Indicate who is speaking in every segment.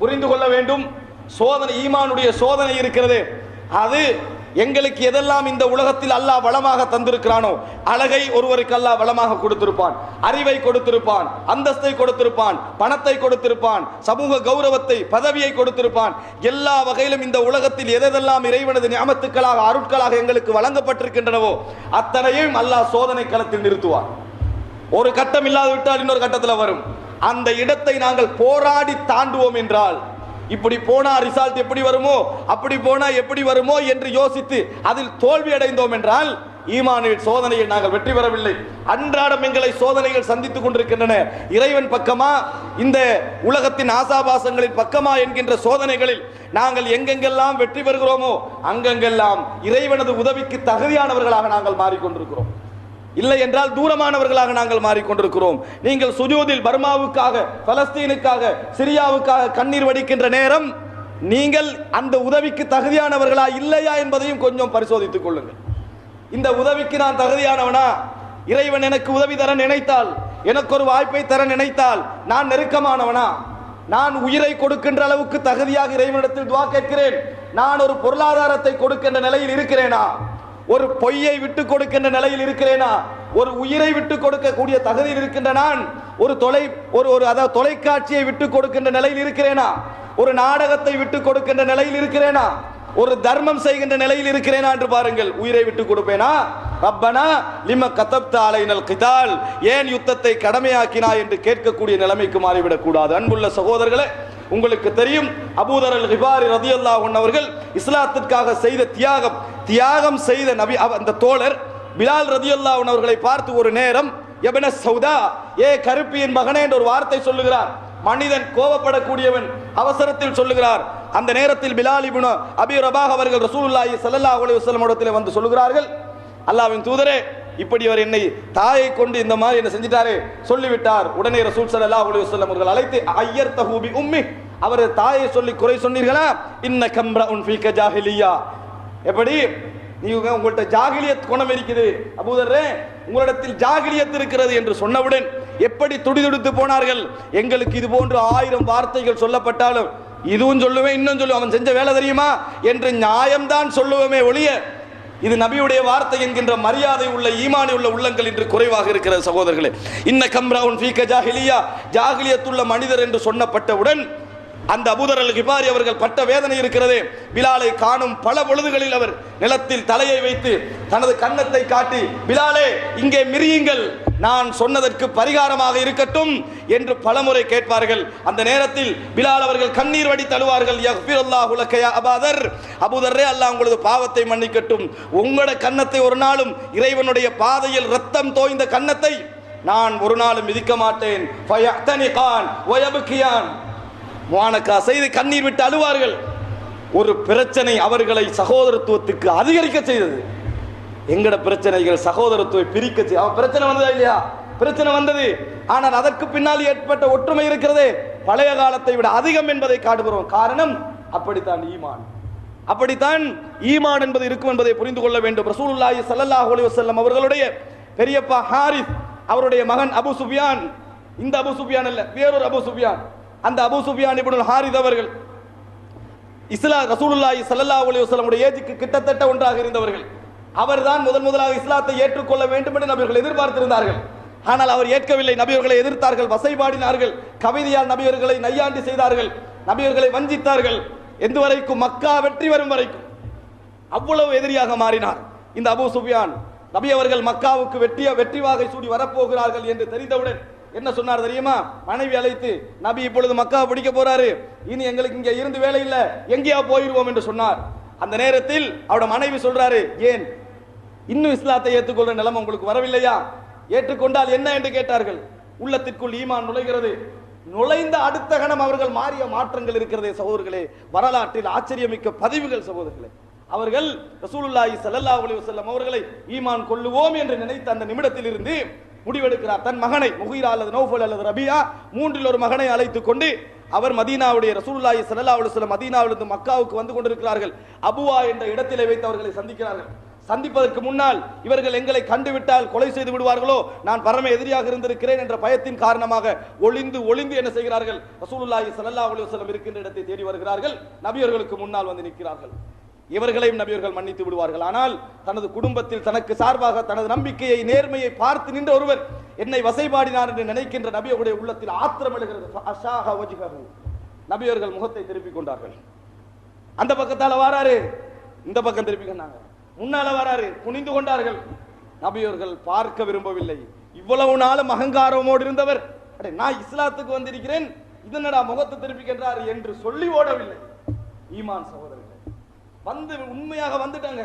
Speaker 1: புரிந்து கொள்ள வேண்டும். சோதனை ஈமானுடைய சோதனை இருக்கிறது. அது எங்களுக்கு எதெல்லாம் இந்த உலகத்தில் அல்லாஹ் வளமாக தந்திருக்கிறானோ அழகை ஒருவருக்கு அல்லாஹ் வளமாக கொடுத்திருப்பான். அறிவை கொடுத்திருப்பான் அந்தஸ்தை கொடுத்திருப்பான் பணத்தை கொடுத்திருப்பான் சமூக கௌரவத்தை பதவியை கொடுத்திருப்பான். எல்லா வகையிலும் இந்த உலகத்தில் எதெல்லாம் இறைவனது ஞாபத்துக்களாக அருட்களாக எங்களுக்கு வழங்கப்பட்டிருக்கின்றனவோ அத்தனையும் அல்லாஹ் சோதனை களத்தில் நிறுத்துவான். ஒரு கட்டம் இல்லாது விட்டால் இன்னொரு கட்டத்தில் வரும். அந்த இடத்தை நாங்கள் போராடி தாண்டுவோம் என்றால் இப்படி போனா ரிசல்ட் எப்படி வருமோ அப்படி போனா எப்படி வருமோ என்று யோசித்து அதில் தோல்வி அடைந்தோம் என்றால் ஈமானில் சோதனையில் நாங்கள் வெற்றி பெறவில்லை. அன்றாடம் எங்களை சோதனைகள் சந்தித்துக் கொண்டிருக்கின்றன. இறைவன் பக்கமா இந்த உலகத்தின் ஆசாபாசங்களின் பக்கமா என்கின்ற சோதனைகளில் நாங்கள் எங்கெங்கெல்லாம் வெற்றி பெறுகிறோமோ அங்கெங்கெல்லாம் இறைவனது உதவிக்கு தகுதியானவர்களாக நாங்கள் மாறிக்கொண்டிருக்கிறோம். இல்லை என்றால் தூரமானவர்களாக நாங்கள் மாறிக்கொண்டிருக்கிறோம். நீங்கள் சுஜூதில் பர்மாவுக்காக பலஸ்தீனுக்காக சிரியாவுக்காக கண்ணீர் வடிக்கின்ற நேரம் நீங்கள் அந்த உதவிக்கு தகுதியானவர்களா இல்லையா என்பதையும் கொஞ்சம் பரிசோதித்துக் கொள்ளுங்கள். இந்த உதவிக்கு நான் தகுதியானவனா? இறைவன் எனக்கு உதவி தர நினைத்தால் எனக்கு ஒரு வாய்ப்பை தர நினைத்தால் நான் நெருக்கமானவனா? நான் உயிரை கொடுக்கின்ற அளவுக்கு தகுதியாக இறைவனிடத்தில் துவா கேட்கிறேன். நான் ஒரு பொருளாதாரத்தை கொடுக்கின்ற நிலையில் இருக்கிறேனா? ஒரு பொய்யை விட்டு கொடுக்கின்ற நிலையில் இருக்கிறேனா? ஒரு உயிரை விட்டு கொடுக்கக்கூடிய தகுதியில் இருக்கின்ற நான்? ஒரு தொலை ஒரு ஒரு அதாவது தொலைக்காட்சியை விட்டு கொடுக்கின்ற நிலையில் இருக்கிறேனா? ஒரு நாடகத்தை விட்டு கொடுக்கின்ற நிலையில் இருக்கிறேனா? ஒரு தர்மம் செய்கின்ற நிலையில் இருக்கிறேனா என்று பாருங்கள். உயிரை விட்டு கொடுப்பேனா? ரப்பனா லிம கத்தப்த அலைனல் கிதால். ஏன் யுத்தத்தை கடமையாக்கினா என்று கேட்கக்கூடிய நிலைமைக்கு மாறிவிடக் கூடாது. அன்புள்ள சகோதரர்களே உங்களுக்கு தெரியும் அபூதர் அல் ஹிபாரி ரதியல்லாஹு அவர்கள் இஸ்லாத்திற்காக செய்த தியாகம் தியாகம் செய்த நபி அவ- அந்த தோழர் பிலால் ரதியுல்லா அவர்களை பார்த்து ஒரு நேரம் எபன சௌதா ஏ கருப்பியின் மகனே என்று ஒரு வார்த்தை சொல்லுகிறார். மனிதன் கோபப்படக்கூடியவன் அவசரத்தில் சொல்லுகிறார். அந்த நேரத்தில் பிலால் இபுனோ அபி ரபாக் அவர்கள் ரசூலுல்லாஹி ஸல்லல்லாஹு அலைஹி வஸல்லம் இடத்தில் வந்து சொல்லுகிறார்கள். அல்லாஹ்வின் தூதரே இப்படி அவர் என்னை தாயை கொண்டு இந்த மாதிரி என்ன செஞ்சிட்டாரே சொல்லிவிட்டார். உடனே ரசூல் ஸல்லல்லாஹு அலைஹி வஸல்லம் அவர்கள் அழைத்து ஐயர் தஹூபி உம்மி அவர் தாயை சொல்லி குறை சொன்னீர்களா? இன்ன கம்ரா உன் ஃபீக்க ஜாஹிலியா எப்படி? நீங்க உங்கள்கிட்ட ஜாகிலியத் குணம் இருக்குது. அபூதர்ரே உங்களிடத்தில் ஜாகிலியத் இருக்கிறது என்று சொன்னவுடன் எப்படி துடிதுடித்து போனார்கள்? எங்களுக்கு இது போன்று ஆயிரம் வார்த்தைகள் சொல்லப்பட்டாலும் இதுவும் சொல்லுவேன் இன்னும் சொல்லுவேன். அவன் செஞ்ச வேலை தெரியுமா? என்று நியாயம்தான் சொல்லுவோமே ஒழிய இது நபியுடைய வார்த்தை என்கின்ற மரியாதை உள்ள ஈமானி உள்ள உள்ளங்கள் இன்று குறைவாக இருக்கிறது சகோதரர்களே. இன்ன கம்ரவுன் ஃபீக ஜாகிலியா ஜாகிலியத்துள்ள மனிதர் என்று சொன்னப்பட்டவுடன் அந்த அபுதரல் அல் கிபாரி அவர்கள் பட்ட வேதனை இருக்கிறதே. பிலாலை காணும் பல பொழுதுகளில் அவர் நிலத்தில் தலையை வைத்து தனது கன்னத்தை காட்டி பிலாலே இங்கே மிரியுங்கள். நான் சொன்னதற்கு பரிகாரமாக இருக்கட்டும் என்று பலமுறை கேட்பார்கள். அந்த நேரத்தில் பிலால் அவர்கள் கண்ணீர் வடி தழுவார்கள். அபாதர். அபுதர்ரே அல்லாஹ் உங்களது பாவத்தை மன்னிக்கட்டும். உங்களோட கன்னத்தை ஒரு நாளும் இறைவனுடைய பாதையில் ரத்தம் தோய்ந்த கன்னத்தை நான் ஒரு நாளும் மிதிக்க மாட்டேன். வானக்கா செய்து கண்ணீர் விட்டு அழுவார்கள். ஒரு பிரச்சனை அவர்களை சகோதரத்துவத்துக்கு அதிகரிக்க செய்தது. எங்கட பிரச்சனைகள் சகோதரத்துவை பிரிக்க செய்ய அவன் பிரச்சனை வந்ததா இல்லையா? பிரச்சனை வந்தது. ஆனால் அதற்கு பின்னால் ஏற்பட்ட ஒற்றுமை இருக்கிறதே. பழைய காலத்தை விட அதிகம் என்பதை காட்டுகிறோம். காரணம் அப்படித்தான் ஈமான். அப்படித்தான் ஈமான் என்பது இருக்கும் என்பதை புரிந்து கொள்ள வேண்டும். ரசூலுல்லாஹி சல்லல்லாஹு அலைஹி வஸல்லம் அவர்களுடைய பெரியப்பா ஹாரிஸ் அவருடைய மகன் அபு சுஃபியான். இந்த அபு சுஃபியான் அல்ல வேறொரு அபு சுஃபியான். அந்த அபு சுஃபியான் இபுனுல் ஹாரித் அவர்கள் இஸ்லா ரசூலுல்லாஹி ஸல்லல்லாஹு அலைஹி வஸல்லம் ஏஜுக்கு கிட்டத்தட்ட ஒன்றாக இருந்தவர்கள். அவர்தான் முதன் முதலாக இஸ்லாத்தை ஏற்றுக்கொள்ள வேண்டும் என்று நபிகள் எதிர்பார்த்திருந்தார்கள். ஆனால் அவர் ஏற்கவில்லை. நபியர்களை எதிர்த்தார்கள். வசைபாடினார்கள். கவிதையால் நபியர்களை நையாண்டி செய்தார்கள். நபியர்களை வஞ்சித்தார்கள். எந்த வரைக்கும் மக்கா வெற்றி வரும் வரைக்கும். அவ்வளவு எதிரியாக மாறினார். இந்த அபு சுஃபியான் நபி அவர்கள் மக்காவுக்கு வெற்றிய வெற்றி வாகை சூடி வரப்போகிறார்கள் என்று தெரிந்தவுடன் என்ன சொன்னார் தெரியுமா? மனைவி அழைத்து நபி இப்பொழுது மக்காவை பிடிக்க போறாரு. இனி எங்களுக்கு இங்க இருந்து வேலை இல்லை. எங்கேயா போயிடுவோம் என்று சொன்னார். அந்த நேரத்தில் அவரோட மனைவி சொல்றாரு ஏன்? இன்னும் இஸ்லாத்தை ஏற்றுக்கொள்ற நிலைமை உங்களுக்கு வரவில்லையா? ஏற்றுக்கொண்டால் என்ன? என்று கேட்டார்கள். உள்ளத்திற்குள் ஈமான் நுழைகிறது. நுழைந்த அடுத்த கணம் அவர்கள் மாறிய மாற்றங்கள் இருக்கிறதே சகோதரர்களே. வரலாற்றில் ஆச்சரியமிக்க பதிவுகள் சகோதரர்களே. அவர்கள் ரசூலுல்லாஹி சல்லல்லாஹு அலைஹி வஸல்லம் அவர்களை ஈமான் கொள்ளுவோம் என்று நினைத்த அந்த நிமிடத்தில் இருந்து முடிவெடுக்கிறார். தன் மகனை முகிரா அல்லது நௌஃபல் அல்லது ரபியா மூன்றில் ஒரு மகனை அழைத்துக் கொண்டு அவர் மதீனாவுடைய ரசூலுல்லாஹி சல்லா அலைஹி மதீனாவிலிருந்து மக்காவுக்கு வந்து கொண்டிருக்கிறார்கள். அபுவா என்ற இடத்திலே வைத்து அவர்களை சந்திக்கிறார்கள். சந்திப்பதற்கு முன்னால் இவர்கள் எங்களை கண்டுவிட்டால் கொலை செய்து விடுவார்களோ? நான் பரம எதிரியாக இருந்திருக்கிறேன் என்ற பயத்தின் காரணமாக ஒளிந்து ஒளிந்து என்ன செய்கிறார்கள்? ரசூலுல்லாஹி சல்லா அலுவலம் இருக்கின்ற இடத்தை தேடி வருகிறார்கள். நபியர்களுக்கு முன்னால் வந்து நிற்கிறார்கள். இவர்களையும் நபியர்கள் மன்னித்து விடுவார்கள். ஆனால் தனது குடும்பத்தில் தனக்கு சார்பாக தனது நம்பிக்கையை நேர்மையை பார்த்து நின்ற ஒருவர் என்னை வசைபாடினார் என்று நினைக்கின்ற நபியருடைய உள்ளத்தில் ஆத்திரம் எழுகிறது. ஃபஅஷாஹ நபியர்கள் முகத்தை திருப்பிக் கொண்டார்கள். அந்த பக்கத்தால வாராரு. இந்த பக்கம் திருப்பிக்கினாங்க முன்னால வராரு. குனிந்து கொண்டார்கள். நபியர்கள் பார்க்க விரும்பவில்லை. இவ்வளவு நாளும் அகங்காரமோடு இருந்தவர். அடே நான் இஸ்லாத்துக்கு வந்திருக்கிறேன். இதனடா முகத்தை திருப்பிக்கின்றார் என்று சொல்லி ஓடவில்லை. ஈமான் சகோதரர்கள். வந்து உண்மையாக வந்துட்டாங்க.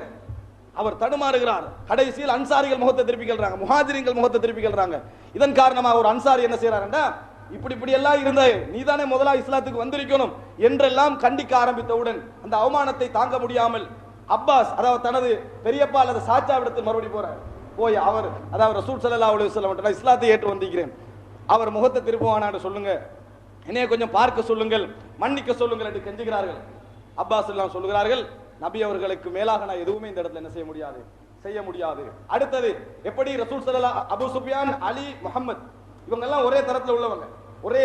Speaker 1: அவர் தடுமாறுகிறார். கடைசியில் அன்சாரிகள் முகத்தை திருப்பிக்கிறாங்க முஹாஜிரிங்கள் முகத்தை திருப்பிக்கிறாங்க இதன் காரணமாக ஒரு அன்சாரி என்ன செய்யறாருன்னா இப்படி இப்படி எல்லாம் இருந்த நீதானே முதலா இஸ்லாத்துக்கு வந்திருக்கணும் என்றெல்லாம் கண்டிக்க ஆரம்பித்தவுடன் அந்த அவமானத்தை தாங்க முடியாமல் அப்பாஸ் அதாவது தனது பெரியப்பா அல்லது சாச்சாவிடத்தில் மறுபடி போறார். போய் அவர் அதாவது ரசூல் சல்லா அலைஹி வஸல்லம் நான் இஸ்லாத்தை ஏற்று வந்திருக்கிறேன். அவர் முகத்தை திருப்புவானான்னு சொல்லுங்க. என்னைய கொஞ்சம் பார்க்க சொல்லுங்கள் மன்னிக்க சொல்லுங்கள் என்று கெஞ்சுகிறார்கள். அப்பாஸ் எல்லாம் சொல்லுகிறார்கள். நபி அவர்களுக்கு மேலாக நான் எதுவுமே இந்த இடத்துல என்ன செய்ய முடியாது? செய்ய முடியாது. அடுத்தது எப்படி ரசூல் ஸல்லல்லாஹு அபு சுபியான் அலி முகமது இவங்க எல்லாம் ஒரே தரத்துல உள்ளவங்க. ஒரே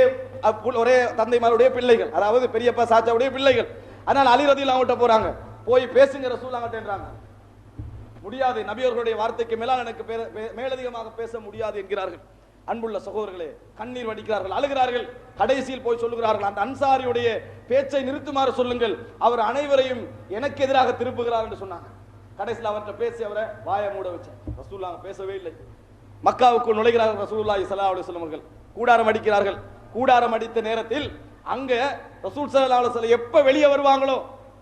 Speaker 1: ஒரே தந்தைமாருடைய பிள்ளைகள். அதாவது பெரியப்பா சாச்சாவுடைய பிள்ளைகள். அதனால் அலி ரதியில் அவங்கள்ட்ட போறாங்க. போய் பேசுங்க ரசூல் அவங்கள்ட்டன்றாங்க முடியாது. நபியர்களுடைய வார்த்தைக்கு மேலால் எனக்கு மேலதிகமாக பேச முடியாது என்கிறார்கள். அன்புள்ள சகோதரர்களே கண்ணீர் வடிக்கிறார்கள் அழுகிறார்கள் கடைசியில் போய் சொல்லுகிறார்கள் அந்த அன்சாரியுடைய பேச்சை நிறுத்துமாறு சொல்லுங்கள். அவர் அனைவரையும் எனக்கு எதிராக திருப்புகிறார் என்று சொன்னாங்க. கடைசியில் அவர்கிட்ட பேசி அவரை வாயை மூட வச்சேன் ரசூல்லா பேசவே இல்லை. மக்காவுக்குள் நுழைகிறார்கள் ரசூல்லா ஸல்லல்லாஹு அலி வஸல்லம் கூடாரம் அடிக்கிறார்கள். கூடாரம் அடித்த நேரத்தில் அங்க ரசூல் ஸல்லல்லாஹு அலைஹி எப்ப வெளியே வருவாங்களோ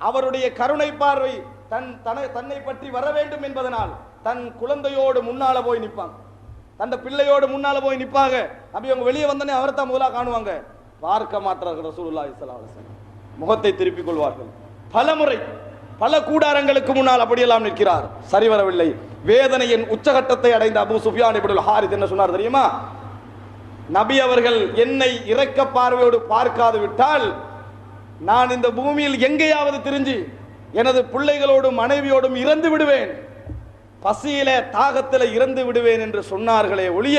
Speaker 1: அவருடைய கருணை பார்வை தன் தன்னை தன்னை பற்றி வர வேண்டும் என்பதனால் தன் குழந்தையோடு முன்னால போய் நிற்பாங்க. தந்த பிள்ளையோடு முன்னால போய் நிப்பாங்க. நபி அவங்க வெளியே வந்தனே அவரை தான் முதலா காணுவாங்க. பார்க்க மாற்றார்கள் ரசூலுல்லாஹி இஸ்லாம் முகத்தை திருப்பிக் கொள்வார்கள். பல முறை பல கூடாரங்களுக்கு முன்னால் அப்படியெல்லாம் நிற்கிறார். சரி வரவில்லை வேதனையின் உச்சகட்டத்தை அடைந்த அபு சுஃபியான் இப்படி ஹாரித் என்ன சொன்னார் தெரியுமா? நபி அவர்கள் என்னை இறக்க பார்வையோடு பார்க்காது விட்டால் நான் இந்த பூமியில் எங்கேயாவது திரிஞ்சு எனது பிள்ளைகளோடும் மனைவியோடும் இறந்து விடுவேன். பசியில தாகத்தில் இறந்து விடுவேன் என்று சொன்னார்களே ஒழிய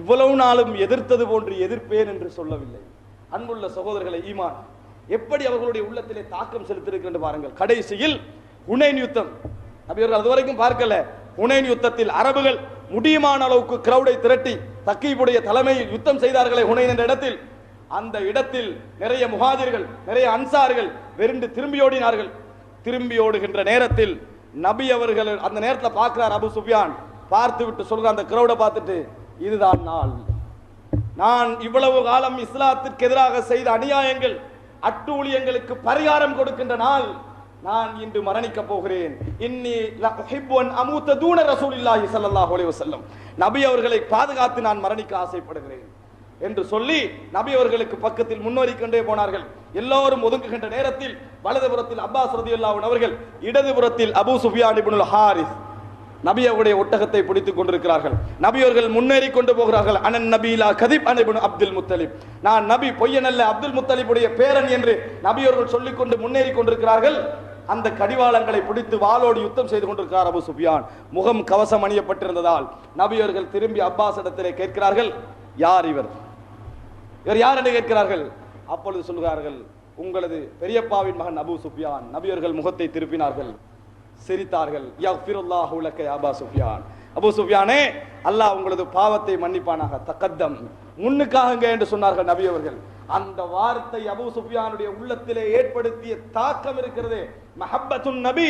Speaker 1: இவ்வளவு நாளும் எதிர்த்தது போன்று எதிர்ப்பேன் என்று சொல்லவில்லை. அன்புள்ள சகோதரர்களை ஈமான். எப்படி அவர்களுடைய உள்ளத்திலே தாக்கம் செலுத்தியிருக்கிறது பாருங்கள். கடைசியில் உனைன் யுத்தம் நபியர்கள் அது வரைக்கும் பார்க்கல. உனைன் யுத்தத்தில் அரபுகள் முடியுமான அளவுக்கு கிரௌடை திரட்டி தக்கீபுடைய தலைமையில் யுத்தம் செய்தார்களே உனைன் என்ற இடத்தில். அந்த இடத்தில் நிறைய முகாதிர்கள் நிறைய அன்சார்கள் வெறுண்டு திரும்பியோடினார்கள் திரும்பியோடுகின்ற நேரத்தில் நபி அவர்கள் அந்த நேரத்தில் பார்க்கிறார் அபு சுஃபியான். பார்த்து விட்டு சொல்கிற அந்த கிரௌடை பார்த்துட்டு இதுதான் நாள். நான் இவ்வளவு காலம் இஸ்லாத்திற்கு எதிராக செய்த அநியாயங்கள் அட்டூழியங்களுக்கு பரிகாரம் கொடுக்கின்ற நாள். நான் இன்று மரணிக்க போகிறேன். இன்னி லஉஹிப்பு அமூத்த தூண ரசூலில்லாஹி ஸல்லல்லாஹு அலைஹி வஸல்லம். நபி அவர்களை பாதுகாத்து நான் மரணிக்க ஆசைப்படுகிறேன். என்று சொல்லி நபி அவர்களுக்கு பக்கத்தில் முன்னோறிக்கொண்டே போனார்கள். எல்லோரும் ஒதுங்குகின்ற நேரத்தில் வலதுபுறத்தில் அப்பாஸ் ரதியுல்லாஹு அவர்கள் இடதுபுறத்தில் அபு சுஃபியான் இப்னுல் ஹாரிஸ் நபி அவருடைய ஒட்டகத்தை பிடித்துக் கொண்டிருக்கிறார்கள். நபி அவர்கள் முன்னேறி கொண்டு போகிறார்கள். அனன் நபீலா கதிப் அனைபுன் அப்துல் முத்தலிப். நான் நபி பொய்யனல்ல அப்துல் முத்தலிபுடைய பேரன் என்று நபி அவர்கள் சொல்லிக் கொண்டு முன்னேறி கொண்டிருக்கிறார்கள். அந்த கடிவாளங்களை பிடித்து வாளோடு யுத்தம் செய்து கொண்டிருக்கிறார் அபு சுஃபியான். முகம் கவசம் அணியப்பட்டிருந்ததால் நபி அவர்கள் திரும்பி அப்பாஸ் இடத்திலே கேட்கிறார்கள் யார் இவர்? இவர் யார் என்று கேட்கிறார்கள்? அப்பொழுது சொல்கிறார்கள் உங்களது பெரியப்பாவின் மகன் அபு சுஃபியான். நபியர்கள் முகத்தை திருப்பினார்கள். சிரித்தார்கள் யக்ஃபிருல்லாஹு லக்க அபா சுஃபியான். அபு சுஃபியானே அல்லாஹ் உங்களது பாவத்தை மன்னிப்பானாக தக்கத்தம். முன்னுக்காகுங்க என்று சொன்னார்கள் நபி அவர்கள் அந்த வார்த்தை அபு சுஃபியானுடைய உள்ளத்திலே ஏற்படுத்திய தாக்கம் இருக்கிறது மஹப்பத்துன் நபி.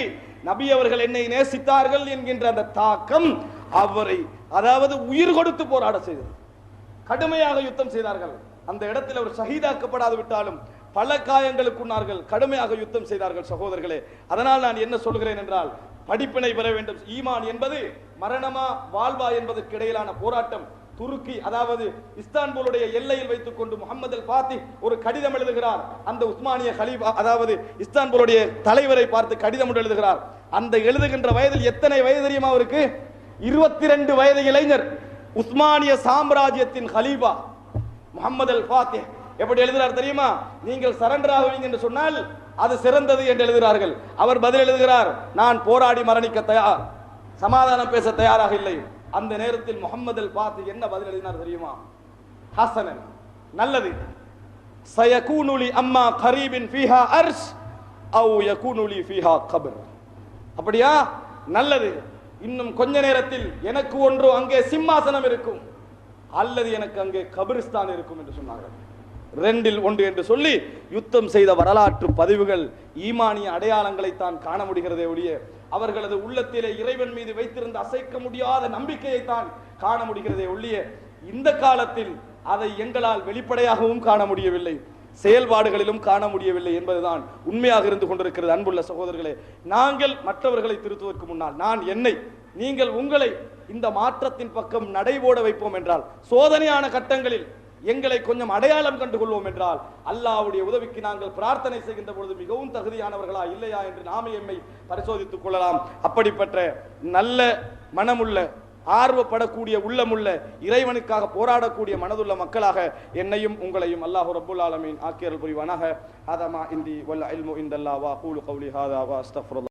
Speaker 1: நபி அவர்கள் என்னை நேசித்தார்கள் என்கின்ற அந்த தாக்கம் அவரை அதாவது உயிர் கொடுத்து போராட செய்தது. கடுமையாக யுத்தம் செய்தார்கள். அந்த இடத்தில் அவர் ஷஹீதாக்கப்படாது விட்டாலும் பல காயங்களுக்குன்னார்கள் கடுமையாக யுத்தம் செய்தார்கள் சகோதரர்களே. அதனால் நான் என்ன சொல்கிறேன் என்றால் படிப்பினை பெற வேண்டும். ஈமான் என்பது மரணமா வாழ்வா என்பதற்கு இடையிலான போராட்டம். துருக்கி அதாவது இஸ்தான்புலுடைய எல்லையில் வைத்துக் கொண்டு முகமது அல் பாத்தி ஒரு கடிதம் எழுதுகிறார். அந்த உஸ்மானிய ஹலீபா அதாவது இஸ்தான்புலுடைய தலைவரை பார்த்து கடிதம் எழுதுகிறார். அந்த எழுதுகின்ற வயதில் எத்தனை வயது தெரியுமா அவருக்கு? இருபத்தி ரெண்டு வயது இளைஞர். உஸ்மானிய சாம்ராஜ்யத்தின் ஹலீபா முகமது அல் ஃபாத்திஹ் எப்படி எழுதுகிறார் தெரியுமா? நீங்கள் சரண்டர் ஆகுவீங்க என்று சொன்னால் அது சிறந்தது என்று எழுதுகிறார்கள். அவர் பதில் எழுதுகிறார் நான் போராடி மரணிக்க தயார் சமாதானம் பேச தயாராக இல்லை. அந்த நேரத்தில் முகமது அல் ஃபாத்திஹ் என்ன பதில் எழுதினார் தெரியுமா? ஹசனன். நல்லது. சயகூனுலி அம்மா கரீபின் ஃபீஹா அர்ஷ் அவு யகூனுலி ஃபீஹா கபர். அப்படியா? நல்லது. இன்னும் கொஞ்ச நேரத்தில் எனக்கு ஒன்று அங்கே சிம்மாசனம் இருக்கும். அல்லது எனக்கு அங்கே கபிரிஸ்தான் இருக்கும் என்று சொன்னார்கள். ரெண்டில் ஒன்று என்று சொல்லி யுத்தம் செய்த வரலாற்று பதிவுகள் ஈமானிய அடையாளங்களை தான் காண முடிகிறதே ஒழிய அவர்களது உள்ளத்திலே இறைவன் மீது வைத்திருந்த அசைக்க முடியாத நம்பிக்கையை தான் காண முடிகிறதே ஒழிய இந்த காலத்தில் அதை எங்களால் வெளிப்படையாகவும் காண முடியவில்லை செயல்பாடுகளிலும் காண முடியவில்லை என்பதுதான் உண்மையாக இருந்து கொண்டிருக்கிறது அன்புள்ள சகோதரர்களே. நாங்கள் மற்றவர்களை திருத்துவதற்கு முன்னால் நான் என்னை நீங்கள் உங்களை இந்த மாற்றத்தின் பக்கம் நடைபோட வைப்போம் என்றால் சோதனையான கட்டங்களில் எங்களை கொஞ்சம் அடையாளம் கண்டு கொள்வோம் என்றால் அல்லாவுடைய உதவிக்கு நாங்கள் பிரார்த்தனை செய்கின்ற பொழுது மிகவும் தகுதியானவர்களா இல்லையா என்று நாமே எம்மை பரிசோதித்துக் கொள்ளலாம். அப்படிப்பட்ட நல்ல மனமுள்ள ஆர்வப்படக்கூடிய உள்ளமுள்ள இறைவனுக்காக போராடக்கூடிய மனதுள்ள மக்களாக என்னையும் உங்களையும் அல்லாஹ் ரபுல் ஆலமீன் ஆக்கியர்கள் புரிவானாக. ஹதமா இந்தி வல் இல்மு இந்தல்லா கூலு